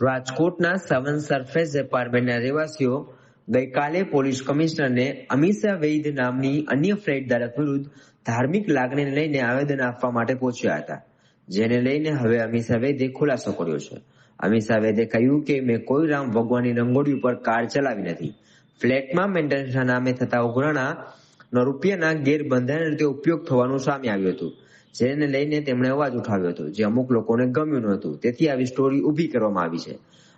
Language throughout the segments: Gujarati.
રાજકોટના સેવન સરફેસ એપાર્ટમેન્ટના રહેવાસીઓ ગઈકાલે પોલીસ કમિશનરને અમીષા વૈદ નામની અન્ય ફ્લેટ ધારક વિરુદ્ધ ધાર્મિક લાગણીને લઈને આવેદન આપવા માટે પહોંચ્યા હતા, જેને લઈને હવે અમીષા વૈદે ખુલાસો કર્યો છે. અમીષા વૈદે કહ્યું કે, મેં કોઈ રામ ભગવાનની રંગોળી ઉપર કાર ચલાવી નથી. ફ્લેટમાં મેન્ટેનન્સના નામે થતા ઉઘરાણા રૂપિયાના ગેરબંધારણ રીતે ઉપયોગ થવાનું સામે આવ્યું હતું. જેને લઈને તેમણે અવાજ ઉઠાવ્યો હતો, જે અમુક લોકોને ગમ્યું નહોતું. તેથી આવી સ્ટોરી ઊભી કરવામાં આવી છે.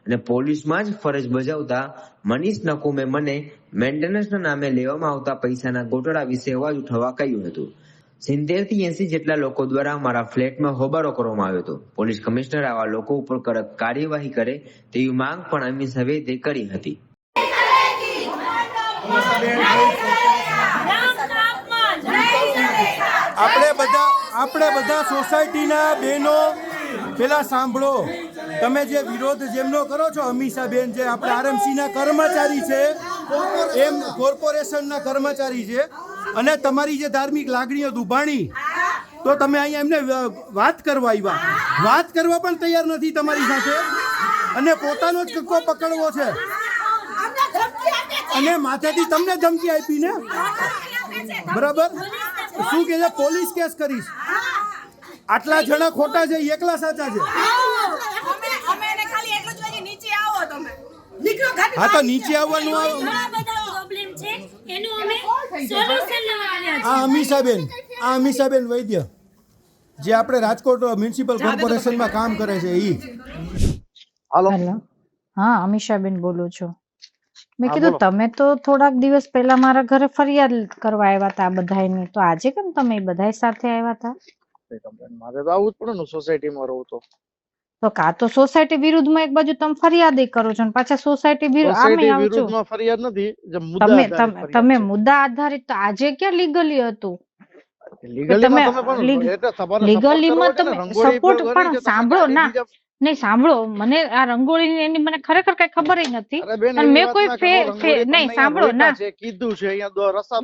અને પોલીસમાં જ ફરજ બજાવતા મનીષ નકુમે મને મેન્ટેનન્સના નામે લેવામાં આવતા પૈસાના ગોટાળા વિશે અવાજ ઉઠાવવા કહ્યું હતું. સિત્તેરથી એસી જેટલા લોકો દ્વારા મારા ફ્લેટમાં હોબાળો કરવામાં આવ્યો હતો. પોલીસ કમિશનર આવા લોકો ઉપર કડક કાર્યવાહી કરે તેવી માંગ પણ અમીર સવેદે કરી હતી. આપણે બધા આપણે બધા સોસાયટીના બહેનો પેલા સાંભળો. તમે જે વિરોધ જેમનો કરો છો અમીષાબેન જે આપણે આરએમસીના કર્મચારી છે એમ કોર્પોરેશનના કર્મચારી છે અને તમારી જે ધાર્મિક લાગણીઓ દુભાણી તો તમે અહીંયા એમને વાત કરવા આવ્યા. વાત કરવા પણ તૈયાર નથી તમારી સાથે. અને પોતાનો જ કક્કો પકડવો છે. અને માથેથી તમને ધમકી આપી ને બરાબર? શું કે છે? પોલીસ કેસ કરીશ. આટલા જણા ખોટા છે એકલા સાચા છે. હા તો નીચે આવવાનું આવ- ઘણા બધા પ્રોબ્લેમ છે. એનું અમે સોલ્યુશન લેવા આવ્યા આ અમીષાબેન આ અમીષાબેન વૈદ્ય જે આપણે રાજકોટ મ્યુનિસિપલ કોર્પોરેશનમાં કામ કરે છે એ હાલો. હેલો. હા અમીષાબેન બોલું છું. મેં કીધું તમે તો થોડાક દિવસ પહેલા મારા ઘરે ફરિયાદ કરવા આવ્યા હતા આ બધાયની. તો આજે કેમ તમે બધાય સાથે આવ્યા હતા મારે તો આવું જ પડે ને સોસાયટીમાં રહું તો. તો કાં તો સોસાયટી વિરુદ્ધમાં એક બાજુ તમે ફરિયાદ કરો છો પાછા સોસાયટી વિરુદ્ધ આમે આવજો છો. ફરિયાદ નથી જે મુદ્દા તમે તમે મુદ્દા આધારિત તો આજે ક્યાં લીગલી હતું? Legally માં તમે પણ leg- એટલે તમારે legally support માં કરવો છે ને, તમે સપોર્ટ પણ સાંભળો ના. નહીં સાંભળો મને આ રંગોળી એની મને ખરેખર કઈ ખબર નથી. અને મેં કોઈ નહીં, સાંભળો, ના. કીધું છે અહીંયા રસ્તા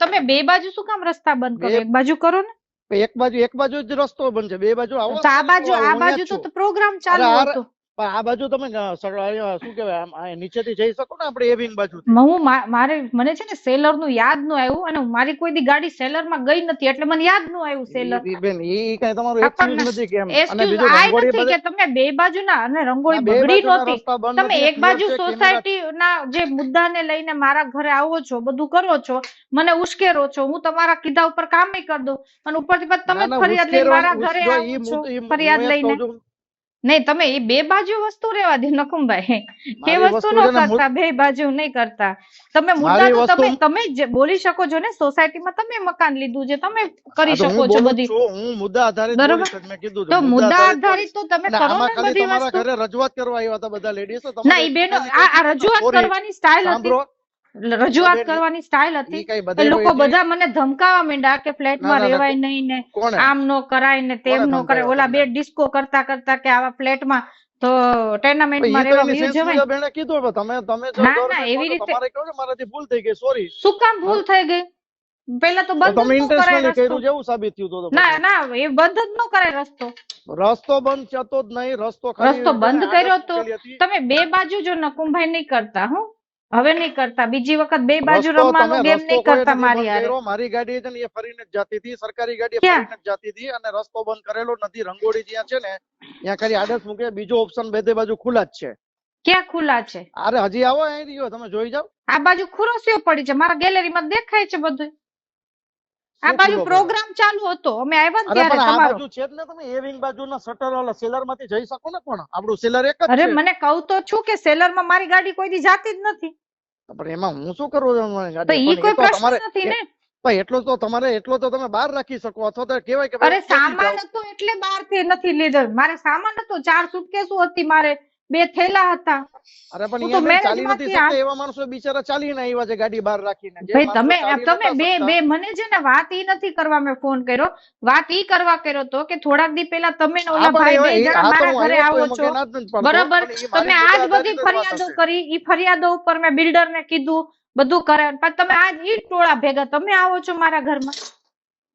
તમે બે બાજુ શું કામ રસ્તા બંધ કરો? એક બાજુ કરો ને? એક બાજુ એક બાજુ જ રસ્તો બનશે બે બાજુ આવો આ બાજુ આ બાજુ તો પ્રોગ્રામ ચાલુ હતો. પણ આ બાજુ તમે શું કહેવાય નીચેથી જઈ શકો ને આપણે એવિંગ બાજુ હું મારે મને છે ને સેલરનું યાદનું આવ્યું અને મારી કોઈ દી ગાડી સેલરમાં ગઈ નથી એટલે મને યાદનું આવ્યું સેલર. બેન એ કઈ તમારું આપણને નથી કે અને બીજું રંગોળી કે તમે બે બાજુ ના અને રંગોળી બગડી નહોતી. તમે એક બાજુ સોસાયટી ના જે મુદ્દાને લઈને મારા ઘરે આવો છો બધું કરો છો મને ઉશ્કેરો છો હું તમારા કીધા ઉપર કામ કરી દઉં. અને ઉપરથી તમે ના, ના, ફરિયાદ લઈને મારા ઘરે આવો છો ફરિયાદ લઈને. નહીં તમે એ બે બાજુ વસ્તુ રેવા દે નકુમભાઈ એ વસ્તુ ન કરતા બે બાજુ નહીં કરતા. તમે મુદ્દા તો તમે તમે જ બોલી શકો છો ને સોસાયટીમાં તમે મકાન લીધું છે તમે કરી શકો છો બધી. હું મુદ્દા આધારિત બરોબર. મેં કીધું તો મુદ્દા આધારિત તો તમે કરો ને બધી વસ્તુ. રજૂઆત કરવા આવ્યા હતા બધા લેડીઝ ના એ બેનો આ રજૂઆત કરવાની સ્ટાઇલ હતી. રજૂઆત કરવાની સ્ટાઇલ હતી. લોકો બધા મને ધમકાવા માંડ્યા કે ફ્લેટમાં રહેવાય નહીં ને આમ નો કરાય ને તેમ નો કરાય? ઓલા બે ડિસ્કો કરતા કરતા કે આવા ફ્લેટમાં તો ટેર્નામેન્ટમાં રહેવા એની જવાય કીધું તમે તમે ના, ના, એવી રીતે- તમારે કહો મારાથી ભૂલ થઈ ગઈ સોરી શું કામ ભૂલ થઈ ગઈ? પેલા તો બંધ તમે ન કરાય જેવું સાબિત થયું તો તો ના ના એ બંધ જ ન કરાય રસ્તો. રસ્તો બંધ થતો જ નહીં રસ્તો રસ્તો બંધ કર્યો તો તમે બે બાજુ જો નકુમભાઈ નહીં કરતા હું. હવે નહીં કરતા. બીજી વખત બે બાજુ રમવાનો ગેમ નહીં કરતા મારી બંધ મારી ગાડી છે ને એ ફરીને જ જતી હતી સરકારી ગાડી ફરીને જ જતી હતી અને રસ્તો બંધ કરેલો નથી. રંગોળી જ્યાં છે ને ત્યાં ખાલી આડસ મૂકે બીજો ઓપ્શન બે બાજુ ખુલ્લા જ છે. ક્યાં ખુલ્લા છે? અરે હજી આવો અહીં રહ્યો તમે જોઈ જાઓ. આ બાજુ ખુરશીઓ પડી છે. મારા ગેલેરીમાં દેખાય છે બધું આ બાજુ પ્રોગ્રામ ચાલુ હતો. અમે આવ્યા ત્યારે તમારો. બાજુ છે એટલે તમે. એ વિંગ બાજુના શટર વાળા સેલરમાંથી જઈ શકો ને પણ. આપણું સેલર એક જ અરે મને કહું તો છું કે સેલરમાં મારી ગાડી કોઈ દી જાતી જ નથી. પણ એમાં હું શું કરું છું મારી તો ગાડી? ઈ કોઈ પ્રશ્ન નથી ને. પણ એટલો તો તમારે એટલો તો તમે બહાર રાખી શકો. અથવા તો કહેવાય કે અરે સામાન. હતો એટલે બહારથી નથી લીધો મારે સામાન હતો ચાર સુટકેસો હતી મારે. બે થેલા હતા. અરે પણ અહીંયા બેન ચાલી નથી શકતા એવા માણસો બિચારા ચાલીને આવ્યા છે ગાડી બહાર રાખીને. ભાઈ તમે તમે બે બે મને છે ને વાત ઈ નથી કરવા મેં ફોન કર્યો. વાત ઈ કરવા કર્યો તો કે થોડાક દી પહેલા તમે ને ઓલા ભાઈ બે જણા મારા ઘરે આવો છો. ના બરાબર? તમે આજ બધી ફરિયાદો કરી ઈ ફરિયાદો ઉપર મેં બિલ્ડર ને કીધું બધું કરે. પણ તમે આજ ઈ ટોળા ભેગા તમે આવો છો મારા ઘરમાં.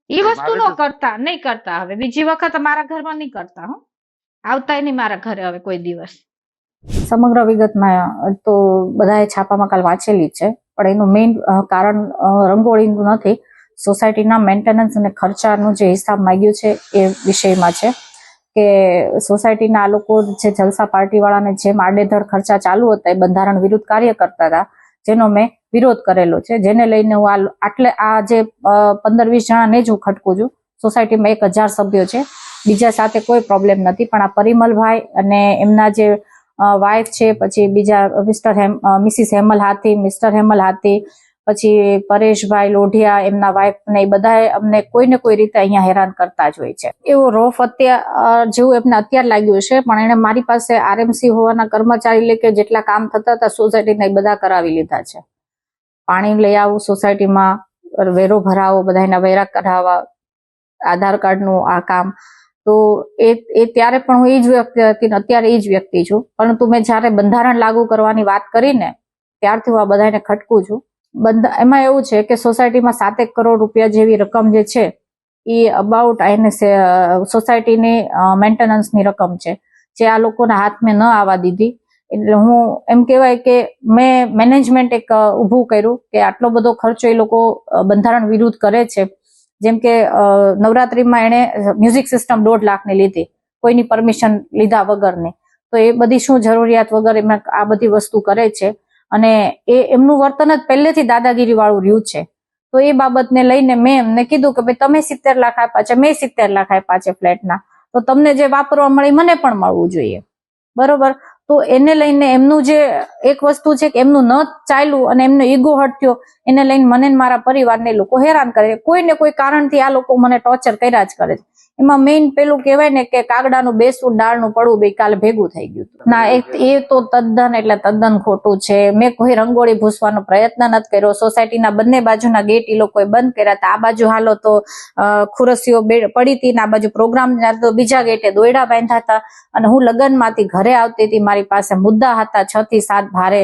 ઈ વસ્તુ નો કરતા નહીં કરતા હવે. બીજી વખત મારા ઘરમાં નહીં કરતા હો. આવતા નહીં મારા ઘરે હવે કોઈ દિવસ. સમગ્ર વિગતમાં તો બધાએ છાપામાં કાલ વાંચેલી જ છે. પણ એનું મેઇન કારણ રંગોળીનું નથી. સોસાયટીના મેન્ટેનન્સ અને ખર્ચાનું જે હિસાબ માંગ્યું છે એ વિષયમાં છે કે સોસાયટીના આ લોકો જે જલસા પાર્ટીવાળાને જેમ આડેધડ ખર્ચા ચાલુ હતા એ બંધારણ વિરુદ્ધ કાર્ય કરતા હતા, જેનો મેં વિરોધ કરેલો છે. જેને લઈને હું આ આટલે, આ જે પંદર વીસ જણાને જ હું ખટકું છું. સોસાયટીમાં એક હજાર સભ્યો છે. બીજા સાથે કોઈ પ્રોબ્લેમ નથી. પણ આ પરિમલભાઈ અને એમના જે વાઇફ છે, પછી બીજા mister Hem Mrs Hemal Hathi mister Hemal Hathi, પછી પરેશભાઈ લોઢિયા, એમના વાઇફ ને એ બધાએ અમને કોઈ ને કોઈ રીતે અહીંયા હેરાન કરતા જ હોય છે. એવો રોફ અત્યાર જેવું એમને અત્યારે લાગ્યું છે પણ એને મારી પાસે આરએમસી હોવાના કર્મચારી લે કે જેટલા કામ થતા હતા સોસાયટીને એ બધા કરાવી લીધા છે. પાણી લઈ આવું સોસાયટીમાં વેરો ભરાવો બધાના વેરા કઢાવવા, આધાર કાર્ડનું આ કામ તો એ એ ત્યારે પણ હું એ જ વ્યક્તિ હતી અત્યારે એ જ વ્યક્તિ છું. પરંતુ મેં જ્યારે બંધારણ લાગુ કરવાની વાત કરીને ત્યારથી હું આ બધાને ખટકું છું. બંધા, એમાં એવું છે કે સોસાયટીમાં સાતેક કરોડ રૂપિયા જેવી રકમ જે છે એ અબાઉટ એને સોસાયટીની મેન્ટેનન્સની રકમ છે, જે આ લોકોના હાથમાં ન આવવા દીધી. એટલે હું એમ કહેવાય કે મેં મેનેજમેન્ટ એક ઊભું કર્યું કે આટલો બધો ખર્ચો એ લોકો બંધારણ વિરુદ્ધ કરે છે. જેમ કે નવરાત્રીમાં એણે મ્યુઝિક સિસ્ટમ દોઢ લાખની લીધી. કોઈની પરમિશન લીધા વગરની. તો એ બધી શું જરૂરિયાત વગર એમાં આ બધી વસ્તુ કરે છે? અને એ, એમનું વર્તન જ પહેલેથી દાદાગીરી વાળું રહ્યું છે. તો એ બાબતને લઈને મેં એમને કીધું કે ભાઈ, તમે સિત્તેર લાખ આપ્યા છે, મેં સિત્તેર લાખ આપ્યા છે ફ્લેટના તો તમને જે વાપરવા મળી મને પણ મળવું જોઈએ. બરોબર? તો એને લઈને એમનું જે એક વસ્તુ છે કે એમનું ન ચાલ્યું અને એમનો ઈગો હટ્યો, એને લઈને મને મારા પરિવારને લોકો હેરાન કરે છે. કોઈ ને કોઈ કારણથી આ લોકો મને ટોર્ચર કર્યા જ કરે છે એમાં મેઇન પેલું કહેવાય ને કે કાગડાનું બેસવું ડાળનું પડવું બે કાલે ભેગું થઈ ગયું ના એ તો તદ્દન એટલે તદ્દન ખોટું છે. મેં કોઈ રંગોળી ભૂસવાનો પ્રયત્ન નથી કર્યો. સોસાયટીના બંને બાજુના ગેટ એ લોકોએ બંધ કર્યા હતા. આ બાજુ હાલો તો ખુરશીઓ પડી હતી આ બાજુ પ્રોગ્રામ તો બીજા ગેટે દોયડા બાંધ્યા હતા. અને હું લગ્નમાંથી ઘરે આવતી હતી. મારી પાસે મુદ્દા હતા. છ થી સાત ભારે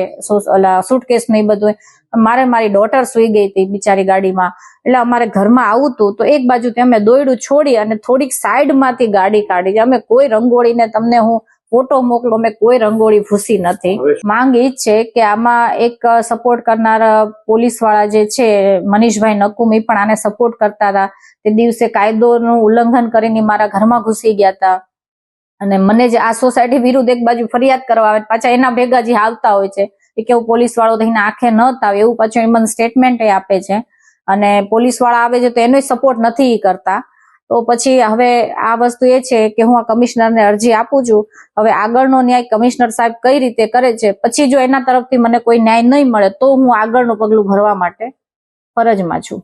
સુટકેસ ને એ બધું મારે મારી ડોટર સુઈ ગઈ હતી બિચારી ગાડીમાં. એટલે અમારે ઘરમાં આવું હતું તો એક બાજુથી અમે દોયડું છોડી અને થોડીક સાઈડમાંથી ગાડી કાઢી. અમે કોઈ રંગોળીને તમને હું ફોટો મોકલો મેં કોઈ રંગોળી ભૂસી નથી. માંગ એ જ છે કે આમાં એક સપોર્ટ કરનાર પોલીસવાળા જે છે મનીષભાઈ નકુમ પણ આને સપોર્ટ કરતા હતા. તે દિવસે કાયદોનું ઉલ્લંઘન કરીને મારા ઘરમાં ઘૂસી ગયા હતા. અને મને જે આ સોસાયટી વિરુદ્ધ એક બાજુ ફરિયાદ કરવા આવે પાછા એના ભેગા જે આવતા હોય છે એ કેવું પોલીસ વાળો થઈને આંખે ન આવે એવું પાછું એ મને સ્ટેટમેન્ટ આપે છે. અને પોલીસવાળા આવે છે તો એનો સપોર્ટ નથી કરતા. તો પછી હવે આ વસ્તુ એ છે કે હું આ કમિશનરને અરજી આપું છું. હવે આગળનો ન્યાય કમિશનર સાહેબ કઈ રીતે કરે છે? પછી જો એના તરફથી મને કોઈ ન્યાય નહીં મળે તો હું આગળનું પગલું ભરવા માટે ફરજમાં છું.